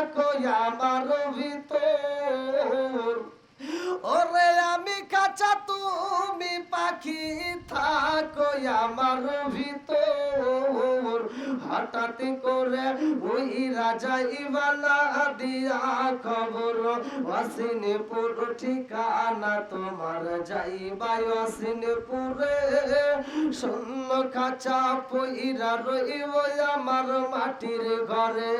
থাকো আমার পাখি থাকো আমার ভিতর। হঠাৎ করে ওই রাজা ইবালা দিয়া খবর, অসিনপুর ঠিকানা তোমার যাইবাই অসিনপুরে। শূন্য কাঁচা পইরা রইব আমার মাটির ঘরে।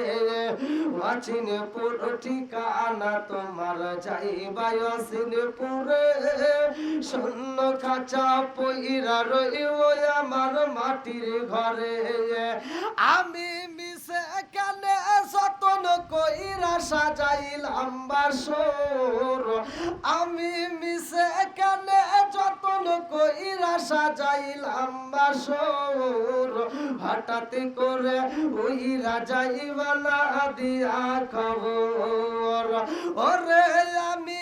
অচিনপুর ঠিকানা তোমার যাইবাই অসিনপুরে। শূন্য কাঁচা পইরা রইব আমার মাটির ঘরে। আমি মিশে কানে যতন কইরা সাজাইলাম বাসর। আমি মিশে কানে যতন কইরা সাজাইলাম বাসর। হঠাৎ করে ওই রাজা ইবালা দিয়া খবর। ওরে আমি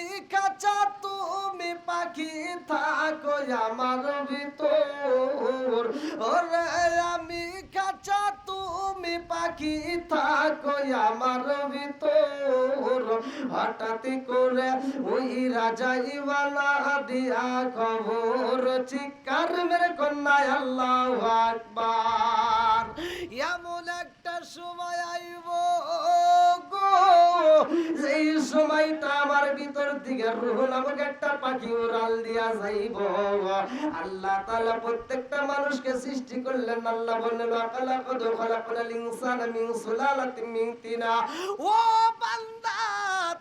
পাখি থাকো আমার ভিতর। ওরে আমি কাঁচা, তুমি পাখি, থাকো আমার ভিতর। হঠাৎ করে ওই রাজা ইবালা দিয়া খবর চিকার মেরে কন্যায়, আল্লাহ আকবার। এমন একটা সময় আইব। সেই সময়টা আমার ভিতর থেকে রুহ নামক একটা পাখি উড়াল দিয়া যাইব। আল্লাহ তাআলা প্রত্যেকটা মানুষকে সৃষ্টি করলেন আল্লাহ বললেন আকালা কদ খালাকাল ইনসানা মিন সুলালাতিন মিন তিনা। ও বান্দা!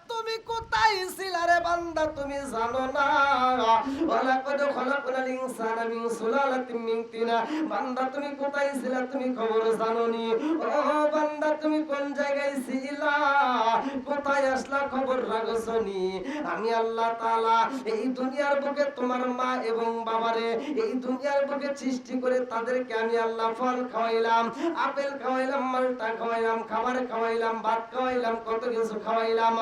তুমি কোথায় ছিলা রে বান্দা? তুমি জানো না। ওয়ালাকাদ খালাকাল ইনসানা মিন সুলালাতিন মিন তিনা। বান্দা, তুমি কোথায় ছিলা তুমি খবর জানো নি ও বান্দা, তুমি কোন জায়গায় ছিলা? কোথায় আসলা খবর রাখছনি? আমি আল্লাহ তাআলা এই দুনিয়ার বুকে তোমার মা এবং বাবারে এই দুনিয়ার বুকে সৃষ্টি করে তাদেরকে আমি আল্লাহ ফল খাওয়াইলাম, আপেল খাওয়াইলাম, মালটা খাওয়াইলাম, খাবার খাওয়াইলাম, ভাত খাওয়াইলাম, কত কিছু খাওয়াইলাম।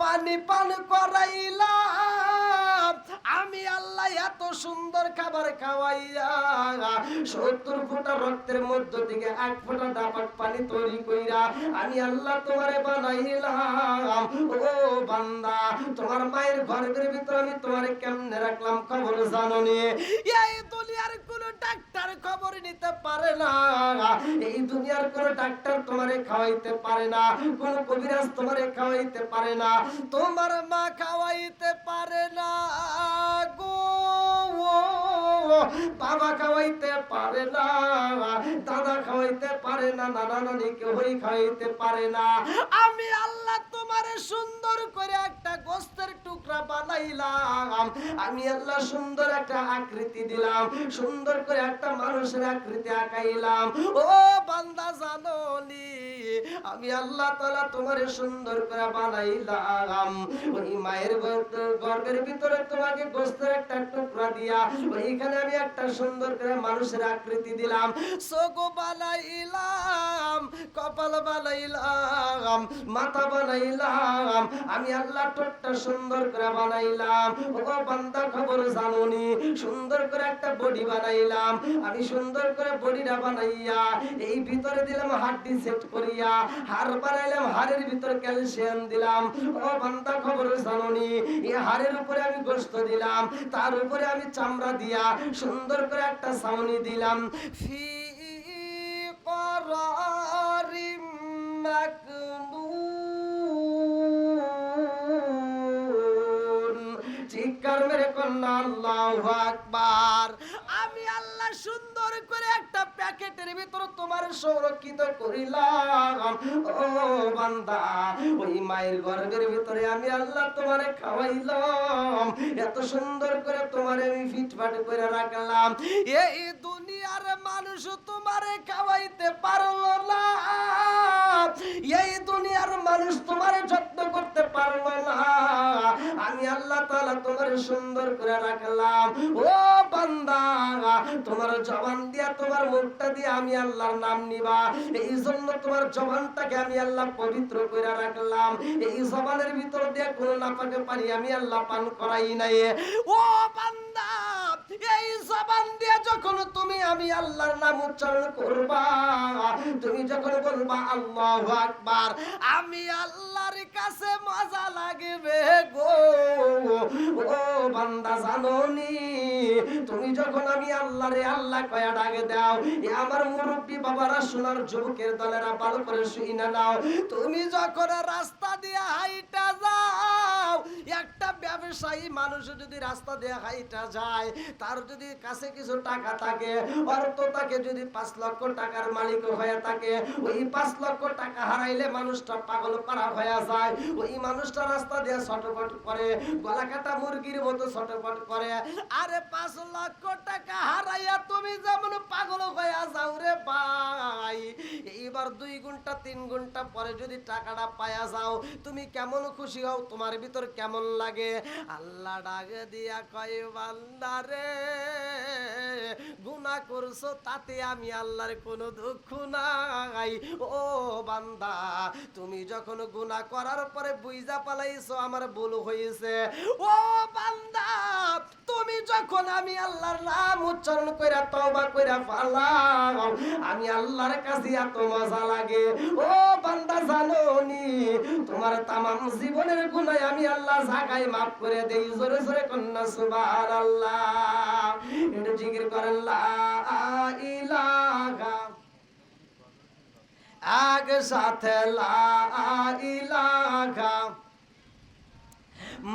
পানি পান করাইলাম। আমি আল্লাহ এত সুন্দর খাবার খাওয়াইয়া সত্তর ফোঁটা রক্তের মধ্য থেকে এক ফোঁটা দাপাট পানি তৈরি কইরা আমি আল্লাহ তোমারে বানাইলাম। ও বান্দা, তোমার মায়ের গর্ভের ভিতরে আমি তোমারে কেমনে রাখলাম খবর জানো নি এই কোন ডাক্তার খবর নিতে পারে না। এই দুনিয়ার কোন ডাক্তার তোমারে খাওয়াইতে পারে না। কোন কবিরাজ তোমারে খাওয়াইতে পারে না। তোমার মা খাওয়াইতে পারে না বাবা খাওয়াইতে পারে না, দাদা খাওয়াইতে পারে না, নানা নানি কেউই খাওয়াইতে পারে না। আমি আল্লাহ সুন্দর করে একটা গোস্তের টুকরা বানাইলাম। আমি আল্লাহ সুন্দর একটা আকৃতি দিলাম, সুন্দর করে একটা মানুষের আকৃতি আঁকাইলাম। ও বান্দা জানো আমি আল্লাহ তাআলা তোমারে সুন্দর করে বানাইলাম। ওই মায়ের গর্ভের ভিতরে তোমাকে গোস্তের একটা টুকরা দিয়া, ওইখানে আমি একটা সুন্দর করে মানুষের আকৃতি দিলাম। চোখ বানাইলাম, কপাল বানাইলাম, মাথা বানাইলাম আমি আল্লাহ টোটটা সুন্দর করে বানাইলাম। ও বান্দা খবর জানুনি, সুন্দর করে একটা বডি বানাইলাম। আমি সুন্দর করে বডিটা বানাইয়া, এই ভিতরে দিলাম হাড্ডি সেট করিয়া, হাড় বানাইলাম, হাড়ের ভিতরে ক্যালসিয়াম দিলাম। ও বান্দা খবর জানুনি, এই হাড়ের উপরে আমি গোস্ত দিলাম, তার উপরে আমি চামড়া দিয়া সুন্দর করে একটা ছাউনি দিলাম। ফি করারিম মাকনুন চিৎকার মেরে কন্যা আল্লাহু আকবার। আমি আল্লাহ সুন্দর করে একটা প্যাকেটের ভিতর তোমার সংরক্ষিত করিলাম। ও বান্দা, ওই মায়ের গর্ভের ভিতরে আমি আল্লাহ তোমারে খাওয়াইলাম। এত সুন্দর করে তোমারে আমি ফিটফাট করে রাখলাম। এই দুনিয়ার মানুষ তোমারে খাওয়াইতে পারল না। এই দুনিয়ার মানুষ তোমারে যত্ন করতে পারল না। আমি আল্লাহ তাআলা তোমার সুন্দর করে রাখলাম। ও বান্দা, তোমার জবান দিয়া, তোমার মুখটা দিয়ে আমি আল্লাহর নাম নিবা। এই জন্য তোমার জবানটাকে আমি আল্লাহ পবিত্র করে রাখলাম। এই জবানের ভিতর দিয়ে কোনো নাপাকে পানি আমি আল্লাহ পান করাই নাই। ও বান্দা এই জবান দিয়ে যখন তুমি আমি আল্লাহর নাম উচ্চারণ করবা, তুমি যখন বলবা, আল্লাহু আকবার আমি আল্লাহর কাছে মজা লাগবে গো। ও বান্দা জানোনি, তুমি যখন আমি আল্লাহরে আল্লাহ কয়া ডাকে দাও, এ আমার মুরব্বী বাবারা সোনার যুবকের দলেরা ভালো করে শুই না নাও। তুমি যখন রাস্তা দিয়ে হাইটা যাও একটা ব্যবসায়ী মানুষ যদি রাস্তা দিয়ে হাইটা যায়, তার যদি কাছে কিছু টাকা থাকে, অর্থ তাকে যদি পাঁচ লক্ষ টাকার মালিক হয়ে থাকে, ওই পাঁচ লক্ষ টাকা হারাইলে মানুষটা পাগল পারা হয়ে যায়। ওই মানুষটা রাস্তা দিয়ে ছটপট করে, গলা কাটা মুরগির মতো ছটপট করে, আরে পাঁচ লক্ষ টাকা হারাইয়া তুমি যেমন পাগল হয়ে যাও রে ভাই। এইবার দুই ঘণ্টা তিন ঘণ্টা পরে যদি টাকাটা পায়া যাও, তুমি কেমন খুশি হও, তোমার ভিতর কেমন লাগে? আল্লাহ ডাকে দিয়া কয়, বান্দারে, গুনাহ করছ তাতে আমি আল্লাহর কোনো দুঃখ নাই। ও বান্দা, তুমি যখন গুনাহ করার পরে বুইজা পালাইছো, আমার ভুল হয়েছে ও বান্দা, তুমি যখন আমি আল্লাহর নাম উচ্চারণ কইরা তওবা কইরা পালাও, আমি আল্লাহর কাছে এত মজা লাগে। ও জানোনি তোমার তামাম জীবনের গুনাহ আমি আল্লাহ জাগায় মাফ করে দেই। জোরে জোরে কন্যা, সুবহানাল্লাহ। একটু জিকির করেন আগ সাথে লা ইলাহা।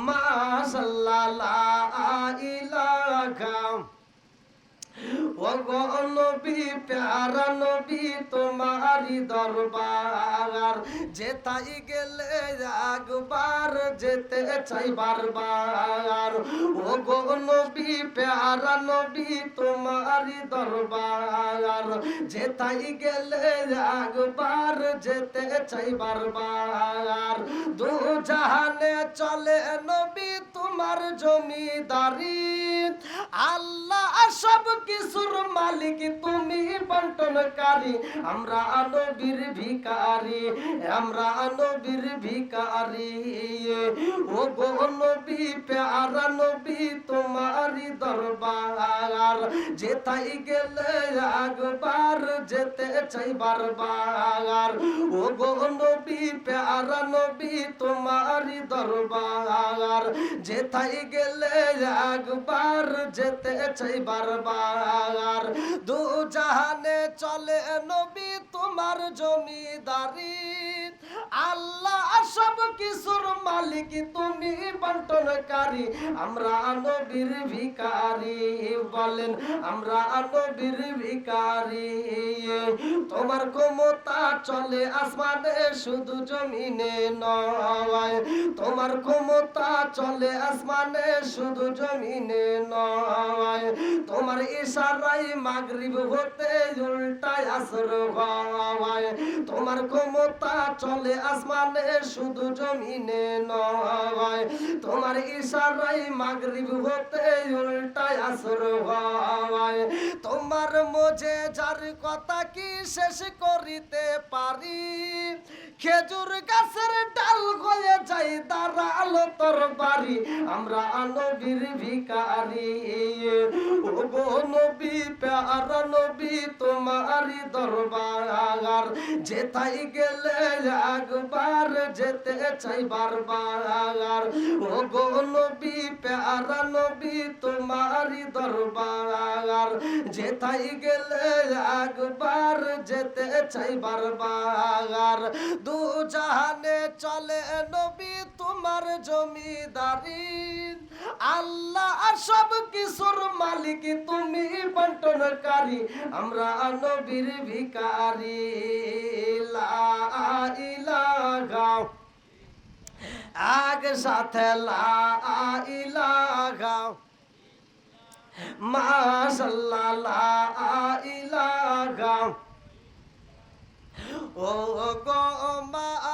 মাশাল্লাহ লা গো নবী, প্যারা নবী তোমারি দরবার। যেতাই গেলে একবার যেতে চাই বারবার। ও গো নবী, প্যারা নবী তোমারি দরবার। যেতাই গেলে একবার যেতে চাই বারবার। দু জাহানে চলে নবী তোমার জমিদারি। আল্লাহ, সব কিছুর মালিক তুমি বন্টনকারী। আমরা নবীর ভিকারি আমরা নবীর ভিকারি ও গো নবী, প্যারা নবী তোমারি দরবার। যেতাই গেলে একবার যেতে চাই বারবার। ও গো নবী, প্যারা নবী তোমারি দরবার। যেতাই গেলে একবার যেতে চাই বারবার। দু জাহানে চলে নবী তোমার জমিদারি। আল্লাহ সব কিছুর মালিক তুমি বন্টনকারী। আমরা নবীর ভিকারি বলেন, আমরা নবীর ভিকারি তোমার ক্ষমতা চলে, আসমানে শুধু জমিনে নয়। তোমার ক্ষমতা চলে, আসমানে শুধু জমিনে নয়। তোমার ইশারাই মাগরিব হতে উল্টায় আসর হয়। তোমার ক্ষমতা চলে আসমানে শুধু জমিনে নয়। তোমার ইশারাই মাগরিব হতে উল্টায় আসর হয়। তোমার মজে যার কথা কি শেষ করিতে পারি? খেজুর গাছের ডাল হয়ে যাই দাঁড়াল তোর বাড়ি। আমরা নবীর ভিকারি ও গো নবী, প্যারা নবী তোমারি দরবার যেতাই গেলে একবার যেতে চাই বারবার। ও গো নবী, প্যারা নবী তোমারি দরবার। যেথাই গেলে একবার যেতে চাই বারবার। দু জাহানে চলে নবী তোমার জমিদারি। আল্লাহ সব কিছুর মালিক তুমি বন্টনকারী, আমরা নবীর ভিকারি লা ইলাহা। আগ সাথে লা ইলাহা। মাশাল্লাহ, লা ও গো মায়ার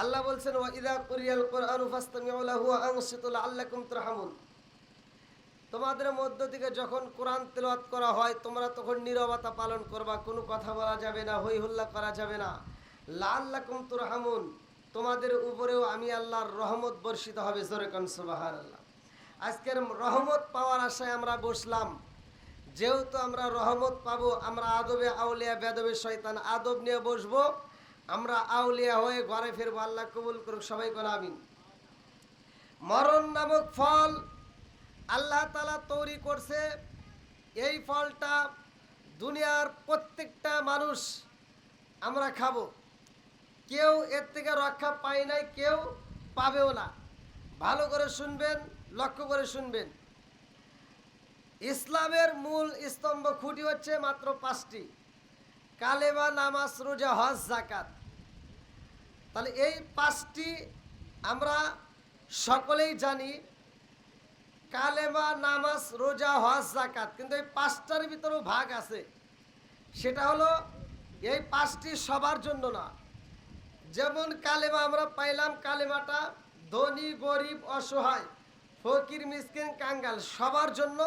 আল্লাহ বলছেন তোমাদের মধ্য থেকে যখন কোরআন তেলাওয়াত করা হয়, তোমরা তখন নীরবতা পালন করবা, কোনো কথা বলা যাবে না, হই হুল্লা করা যাবে না। লাআল্লাকুম তুরহামুন, তোমাদের উপরেও আমি আল্লাহর রহমত বর্ষিত হবে, জোরে কান সুবহানাল্লাহ। আজকের রহমত পাওয়ার আশায় আমরা বসলাম। যেহেতু আমরা রহমত পাবো, আমরা আদবে আউলিয়া, বেদবে শয়তান, আদব নিয়ে বসবো। আমরা আউলিয়া হয়ে ঘরে ফিরবো, আল্লাহ কবুল করুক, সবাই করে আমিন। মরণ নামক ফল আল্লাহ তালা তৈরি করছে। এই ফলটা দুনিয়ার প্রত্যেকটা মানুষ আমরা খাব। কেউ এর থেকে রক্ষা পায় নাই, কেউ পাবেও না। ভালো করে শুনবেন। লক্ষ্য করে শুনবেন। ইসলামের মূল স্তম্ভ খুঁটি হচ্ছে মাত্র পাঁচটি। কালেমা, নামাজ, রোজা, হজ জাকাত তাহলে এই পাঁচটি আমরা সকলেই জানি, কালেমা, নামাজ, রোজা, হজ জাকাত কিন্তু এই পাঁচটার ভিতরেও ভাগ আছে। সেটা হলো, এই পাঁচটি সবার জন্য না। যেমন কালেমা আমরা পাইলাম, কালেমাটা ধনী, গরিব, অসহায়। ফকির, মিসকিন, কাঙ্গাল, সবার জন্য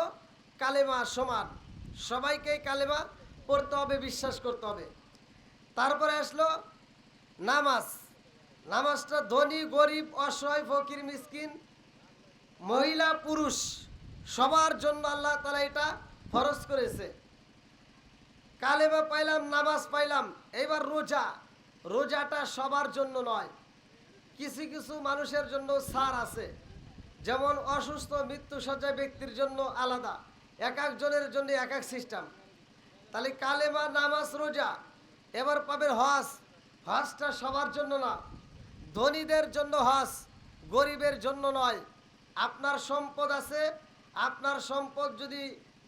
কালেমা সমান। সবাইকে কালেমা পড়তে হবে, বিশ্বাস করতে হবে। তারপরে আসলো নামাজ। নামাজটা ধনী, গরিব, অসহায়, ফকির, মিসকিন, মহিলা, পুরুষ, সবার জন্য আল্লাহ তালা এটা ফরজ করেছে। কালেমা পাইলাম, নামাজ পাইলাম, এবার রোজা। রোজাটা সবার জন্য নয়, কিছু কিছু মানুষের জন্য সার আছে। যেমন অসুস্থ মৃত্যু সজ্জায় ব্যক্তির জন্য আলাদা। এক একজনের জন্য এক এক সিস্টেম তাহলে কালেমা, নামাজ, রোজা, এবার পাবেন হজ। হজটা সবার জন্য না। ধনীদের জন্য হজ, গরিবের জন্য নয়। আপনার সম্পদ আছে, আপনার সম্পদ যদি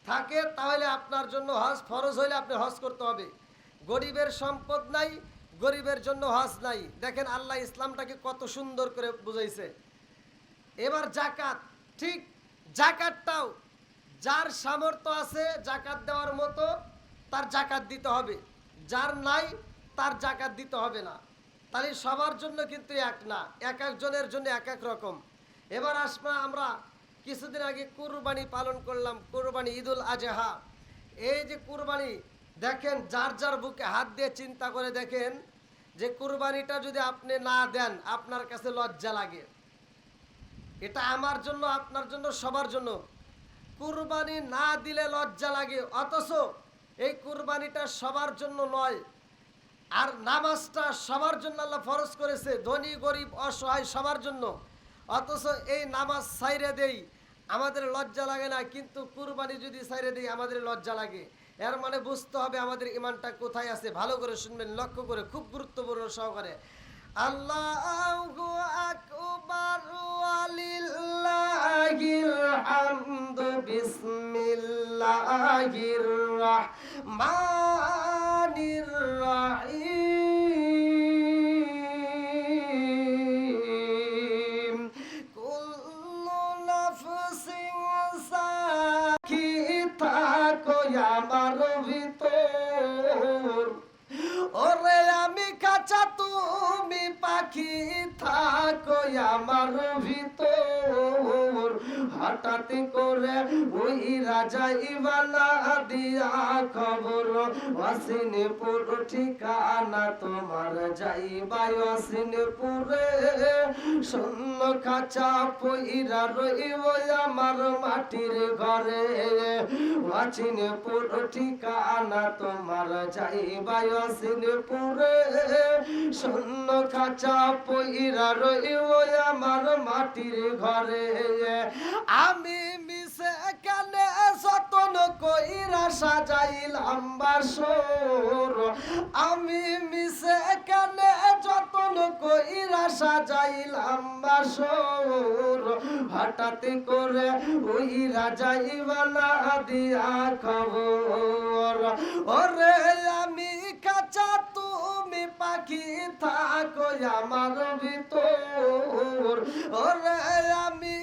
থাকে, তাহলে আপনার জন্য হজ ফরজ হইলে আপনি হজ করতে হবে। গরিবের সম্পদ নাই, গরিবের জন্য হজ নাই। দেখেন আল্লাহ ইসলামটাকে কত সুন্দর করে বুঝাইছে। এবার জাকাত, ঠিক জাকাতটাও যার সামর্থ্য আছে জাকাত দেওয়ার মতো তার জাকাত দিতে হবে। যার নাই তার জাকাত দিতে হবে না। তাহলে সবার জন্য কিন্তু এক না, এক একজনের জন্য এক এক রকম। এবার আসমা আমরা কিছুদিন আগে কুরবানি পালন করলাম, কুরবানি ঈদুল আজহা। এই যে কুরবানি, দেখেন যার যার বুকে হাত দিয়ে চিন্তা করে দেখেন যে কুরবানিটা যদি আপনি না দেন, আপনার কাছে লজ্জা লাগে। এটা আমার জন্য, আপনার জন্য, সবার জন্য। কুরবানি না দিলে লজ্জা লাগে, অথচ এই কুরবানিটা সবার জন্য নয়। আর নামাজটা সবার জন্য আল্লাহ ফরজ করেছে, ধনী, গরিব, অসহায় সবার জন্য। অথচ এই নামাজ সাইরে দেই, আমাদের লজ্জা লাগে না, কিন্তু কুরবানি যদি সাইরে দেই, আমাদের লজ্জা লাগে। এর মানে বুঝতে হবে আমাদের ইমানটা কোথায় আছে। ভালো করে শুনবেন, লক্ষ্য করে, খুব গুরুত্বপূর্ণ সহকারে। আল্লাহু রাহমানির রাহিম কুল্লু নাফসিন সাকিতা আমার ভিতর ওরে আমি কাঁচা তুমি পাখি থাকো আমার ভিতর হঠাৎ করে ওই রাজা ইবালা দিয়া খবর ওয়াসিনপুর ঠিকানা তোমার যাইবাই ওয়াসিনপুরে শূন্য পইরা আমার মাটির ঘরে। ওয়াসিনপুর ঠিকানা তোমার শূন্য পইরা আমার মাটির ঘরে। আমি মিশে যতন কইরা সাজাইলাম বাসর, আমি মিশে কানে যতন কইরা সাজাইলাম বাসর। হঠাৎ করে ওই রাজা ইবালা দিয়া খবর, ওরে আমি কাঁচা তুমি পাখি থাকো আমার ভিতর, ওরে আমি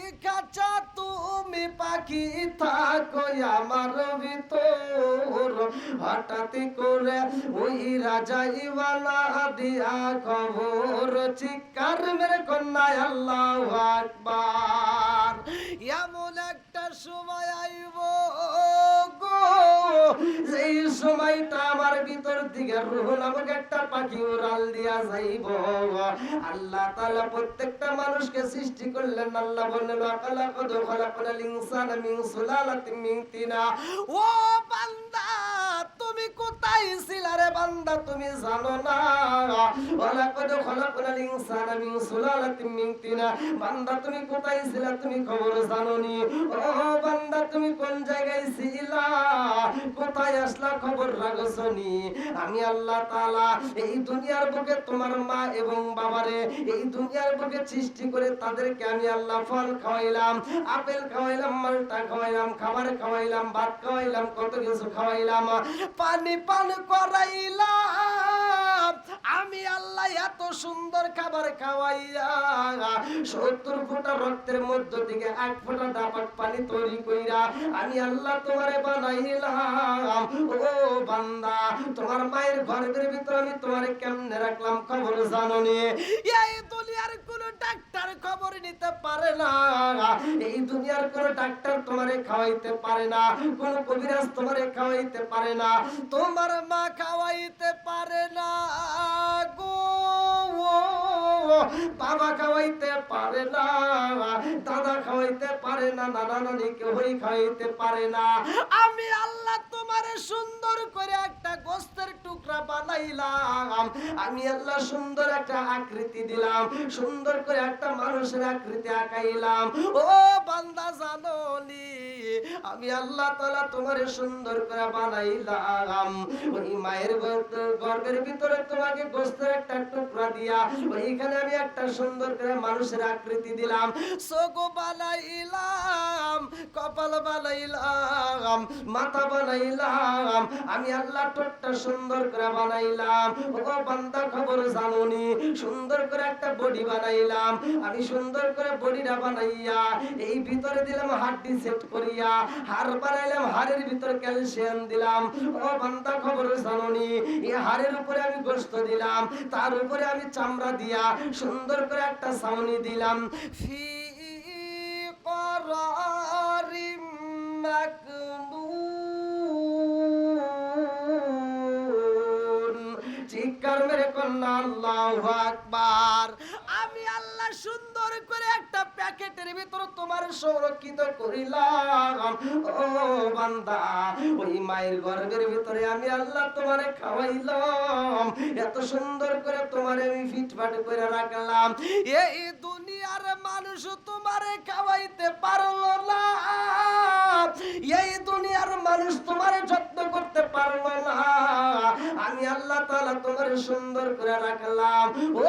পাখি থাকো আমার ভিতর। হঠাৎ করে ওই রাজা ইওয়ালা দিয়া খবর চিকার মেরে কন্যায়, আল্লাহ আকবার। এমন একটা সময় আইব আল্লাহ তাআলা প্রত্যেকটা মানুষকে সৃষ্টি করলেন। আল্লাহ বললেন আকালা কদ খালাকাল ইনসানা মিন সুলালাতিন মিন ও বান্দা! তুমি কোথায় ছিলা রে বান্দা, তুমি জানো না। মিন সুলালাতিন মিন তিনা। বান্দা, তুমি কোথায় ছিলা তুমি খবর জানোনি। ও বান্দা, তুমি কোন জায়গায় কোথায় আসলা খবর রাখছনি? আমি আল্লাহ তাআলা এই দুনিয়ার বুকে তোমার মা এবং বাবারে এই দুনিয়ার বুকে সৃষ্টি করে তাদেরকে আমি আল্লাহ ফল খাওয়াইলাম, আপেল খাওয়াইলাম, মালটা খাওয়াইলাম, খাবার খাওয়াইলাম, ভাত খাওয়াইলাম, কত কিছু খাওয়াইলাম। পানি পান করাইলাম। আমি আল্লাহ এত সুন্দর খাবার খাওয়াইয়া সত্তর ফোঁটা রক্তের মধ্য থেকে এক ফোঁটা ডাপাট পানি তৈরি কইরা আমি আল্লাহ তোমারে বানাইলাম। ও বান্দা, তোমার মায়ের গর্ভের ভিতরে আমি তোমারে কেমনে রাখলাম খবর জানো নি এই খবর নিতে পারে না। এই দুনিয়ার কোন ডাক্তার তোমারে খাওয়াইতে পারে না, কোন কবিরাজ তোমারে খাওয়াইতে পারে না, তোমার মা খাওয়াইতে পারে না গো। বাবা খাওয়াইতে পারে না, দাদা খাওয়াইতে পারে না, নানা নানি কেউই খাওয়াইতে পারে না। আমি আল্লাহ তোমারে সুন্দর করে টুকরা আমি আল্লাহ একটা সুন্দর করে মানুষের আকৃতি তাআলা তোমারে সুন্দর করে বানাইলাম। ওই মায়ের গর্ভের ভিতরে তোমাকে গোস্তের একটা টুকরা দিয়া, ওইখানে আমি একটা সুন্দর করে মানুষের আকৃতি দিলাম। চোখ বানাইলাম, কপাল বানাইলাম, মাথা বানাইলাম। আমি আল্লাহ ঠোঁটটা সুন্দর সুন্দর করে বানাইলাম। ওগো বান্দা খবর জানুনি, সুন্দর করে একটা বডি বানাইলাম। আমি সুন্দর করে বডিটা বানাইয়া এই ভিতরে দিলাম হাড়টি সেট করিয়া হার বানাইলাম, হাড়ের ভিতরে ক্যালসিয়াম দিলাম। ওগো বান্দা খবর জানুনি এই হাড়ের উপরে আমি গোস্ত দিলাম, তার উপরে আমি চামড়া দিয়া সুন্দর করে একটা সাউনি দিলাম। ফি করিম মাকু চিৎকার মেরে আকবার। আমি আল্লাহ সুন্দর করে একটা প্যাকেটের ভিতর তোমার সংরক্ষিত করিলাম। ও বান্দা, ওই মায়ের ভিতরে আমি আল্লাহ খাওয়াইলাম। এত সুন্দর করে তোমারে আমি ফিটফাট করে রাখলাম। এই দুনিয়ার মানুষ তোমারে খাওয়াইতে পারল না। পারল না। আমি আল্লাহ তাআলা তোমার সুন্দর করে রাখলাম। ও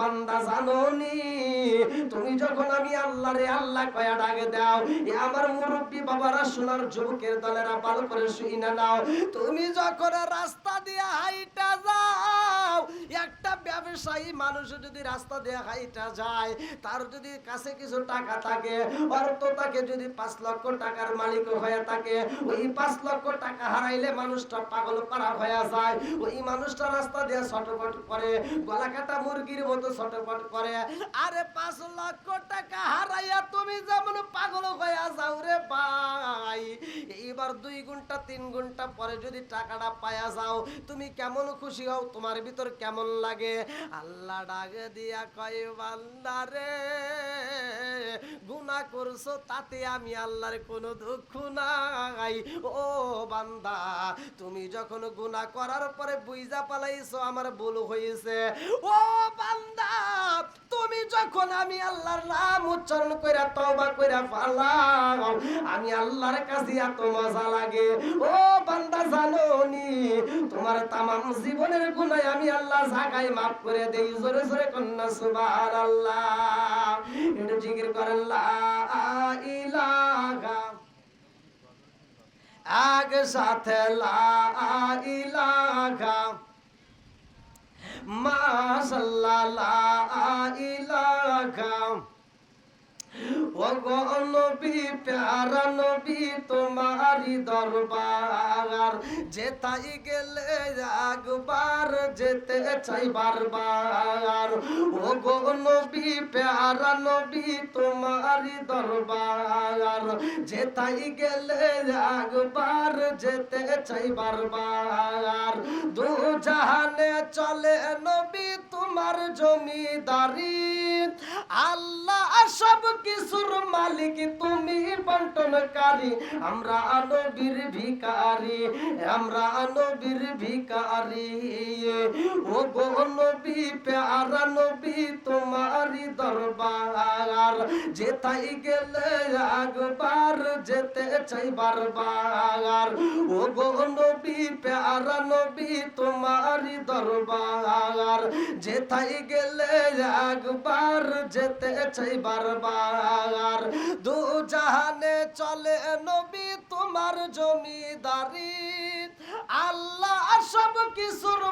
বান্দা জানোনি। তুমি যখন আমি আল্লাহরে আল্লাহ কয়া ডাকে দাও, এ আমার মুরব্বী বাবারা সোনার যুবকের দলেরা ভালো করে শুই না নাও। তুমি যখন রাস্তা দিয়ে হাইটা যাও ব্যবসায়ী মানুষ যদি রাস্তা দিয়ে হাইটা যায়, তার যদি কাছে কিছু টাকা থাকে, অর্থ তাকে যদি পাঁচ লক্ষ টাকার মালিক হয়ে থাকে, ওই পাঁচ লক্ষ টাকা হারাইলে মানুষটা পাগল পারা হয়ে যায়। ওই মানুষটা রাস্তা দিয়ে ছটপট করে গলা কাটা মুরগির মতো ছটপট করে, আরে পাঁচ লক্ষ টাকা হারাইয়া তুমি যেমন পাগল হয়ে যাও রে ভাই। এইবার দুই ঘণ্টা, তিন ঘণ্টা পরে যদি টাকাটা পায়া যাও, তুমি কেমন খুশি হও? তোমার ভিতর কেমন লাগে? আল্লাহ ডাকে দিয়া কয়, বান্দারে, গুনাহ করছ তাতে আমি আল্লাহর কোনো দুঃখ নাই। ও বান্দা, তুমি যখন গুনাহ করার পরে বুইজা পালাইছো, আমার ভুল হয়েছে ও বান্দা, তুমি যখন আমি আল্লাহর নাম উচ্চারণ কইরা তওবা কইরা ফালাও আমি আল্লাহর কাছে এত মজা লাগে। ও বান্দা, জানোনি, তোমার তামাম জীবনের গুনাহ আমি আল্লাহ জাগায় মাফ করে দেই, জোরে জোরে কন্যা, সুবহানাল্লাহ। একটু জিকির করেন, লা ইলাহা। আগ সাথে লা ইলাহা। মাশাল্লাহ, লা নবী, প্যারা নবী তোমারি দরবার। যেতাই গেলে একবার যেতে চাই বারবার। ও গো নবী, প্যারা নবী তোমারি দরবার। যেতাই গেলে একবার যেতে চাই বারবার। দু জাহানে চলে নবী, তোমার জমিদারি। কিছুর মালিক, তুমি বন্টনকারী। আমরা নবীর ভিকারি আমরা নবীর ভিকারি ও গো নবী, প্যারা নবী তোমারি দরবার। যেতাই গেলে একবার যেতে চাই বারবার। ও গো নবী, প্যারা নবী তোমারি দরবার। যেতাই গেলে একবার যেতে চাই বারবার। দু জাহানে চলে নবী তোমার জমিদারি। আল্লাহ সব কিছুর